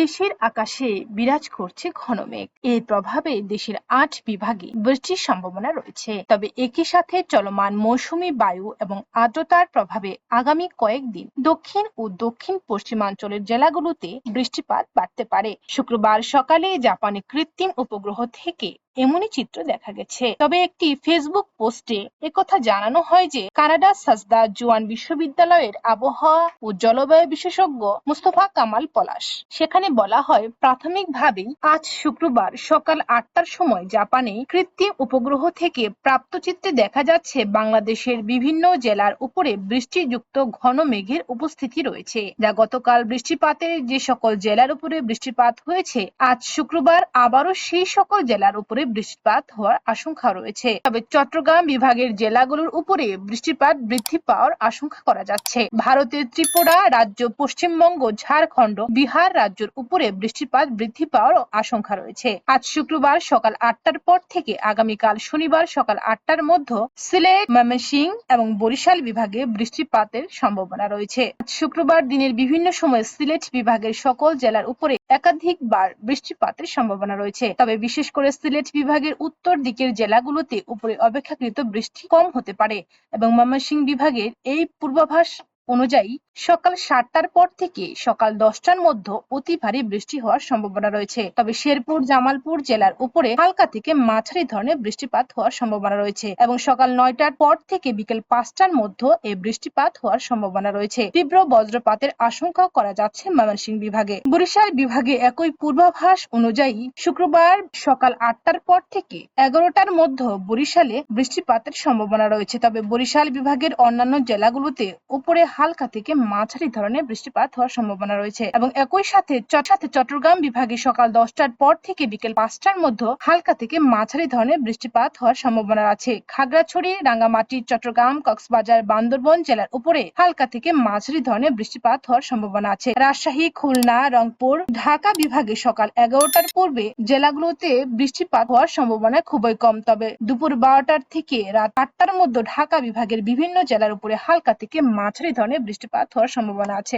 দেশের আকাশে বিরাজ করছে ঘন মেঘ এর প্রভাবে দেশের আট বিভাগে বৃষ্টির সম্ভাবনা রয়েছে। তবে একই সাথে চলমান মৌসুমি বায়ু এবং আর্দ্রতার প্রভাবে আগামী কয়েকদিন দক্ষিণ ও দক্ষিণ পশ্চিমাঞ্চলের জেলাগুলোতে বৃষ্টিপাত বাড়তে পারে। শুক্রবার সকালে জাপানে কৃত্রিম উপগ্রহ থেকে এমনই চিত্র দেখা গেছে। তবে একটি ফেসবুক পোস্টে একথা জানানো হয় যে কানাডা সাজদা জোয়ান বিশ্ববিদ্যালয়ের আবহাওয়া ও জলবায়ু বিশেষজ্ঞ মুস্তফা কামাল পলাশ। সেখানে বলা হয় প্রাথমিকভাবে আজ শুক্রবার সকাল আটটার সময় জাপানে কৃত্রিম উপগ্রহ থেকে প্রাপ্ত চিত্রে দেখা যাচ্ছে বাংলাদেশের বিভিন্ন জেলার উপরে বৃষ্টিযুক্ত ঘন মেঘের উপস্থিতি রয়েছে, যা গতকাল বৃষ্টিপাতের যে সকল জেলার উপরে বৃষ্টিপাত হয়েছে, আজ শুক্রবার আবারও সেই সকল জেলার উপরে বৃষ্টিপাত হওয়ার আশঙ্কা রয়েছে। তবে চট্টগ্রাম বিভাগের জেলাগুলোর উপরে বৃষ্টিপাত বৃদ্ধি পাওয়ার আশঙ্কা করা যাচ্ছে। ভারতের ত্রিপুরা, রাজ্য পশ্চিমবঙ্গ, ঝাড়খণ্ড, বিহার রাজ্যের উপরে বৃষ্টিপাত বৃদ্ধি পাওয়ার আশঙ্কা রয়েছে। আজ শুক্রবার সকাল আটটার পর থেকে আগামীকাল শনিবার সকাল আটটার মধ্যে সিলেট, ময়মনসিংহ এবং বরিশাল বিভাগে বৃষ্টিপাতের সম্ভাবনা রয়েছে। শুক্রবার দিনের বিভিন্ন সময় সিলেট বিভাগের সকল জেলার উপরে একাধিকবার বৃষ্টিপাতের সম্ভাবনা রয়েছে। তবে বিশেষ করে সিলেট বিভাগের উত্তর দিকের জেলাগুলোতে উপরে অপেক্ষাকৃত বৃষ্টি কম হতে পারে এবং ময়মনসিংহ বিভাগের এই পূর্বাভাস অনুযায়ী সকাল সাতটার পর থেকে সকাল দশটার মধ্যে অতি ভারী বৃষ্টি হওয়ার সম্ভাবনা রয়েছে। তবে শেরপুর, জামালপুর জেলার উপরে হালকা থেকে মাঝারি ধরনের বৃষ্টিপাত হওয়ার সম্ভাবনা রয়েছে এবং সকাল নয়টার পর থেকে বিকেল পাঁচটার মধ্যে এই বৃষ্টিপাত হওয়ার সম্ভাবনা রয়েছে। তীব্র বজ্রপাতের আশঙ্কা করা যাচ্ছে ময়মনসিংহ বিভাগে। বরিশাল বিভাগে একই পূর্বাভাস অনুযায়ী শুক্রবার সকাল আটটার পর থেকে এগারোটার মধ্যে বরিশালে বৃষ্টিপাতের সম্ভাবনা রয়েছে। তবে বরিশাল বিভাগের অন্যান্য জেলাগুলোতে উপরে হালকা থেকে মাঝারি ধরনের বৃষ্টিপাত হওয়ার সম্ভাবনা রয়েছে এবং একই সাথে সাথে চট্টগ্রাম বিভাগে সকাল দশটার পর থেকে বিকেল পাঁচটার মধ্যে হালকা থেকে মাঝারি ধরনের বৃষ্টিপাত হওয়ার সম্ভাবনা আছে। খাগড়াছড়ি, রাঙ্গামাটি, চট্টগ্রাম, কক্সবাজার, বান্দরবন জেলার উপরে হালকা থেকে মাঝারি ধরনের বৃষ্টিপাত হওয়ার সম্ভাবনা আছে। রাজশাহী, খুলনা, রংপুর, ঢাকা বিভাগে সকাল এগারোটার পূর্বে জেলাগুলোতে বৃষ্টিপাত হওয়ার সম্ভাবনা খুবই কম। তবে দুপুর বারোটার থেকে রাত আটটার মধ্যে ঢাকা বিভাগের বিভিন্ন জেলার উপরে হালকা থেকে মাঝারি ধরনের বৃষ্টিপাত হওয়ার সম্ভাবনা আছে।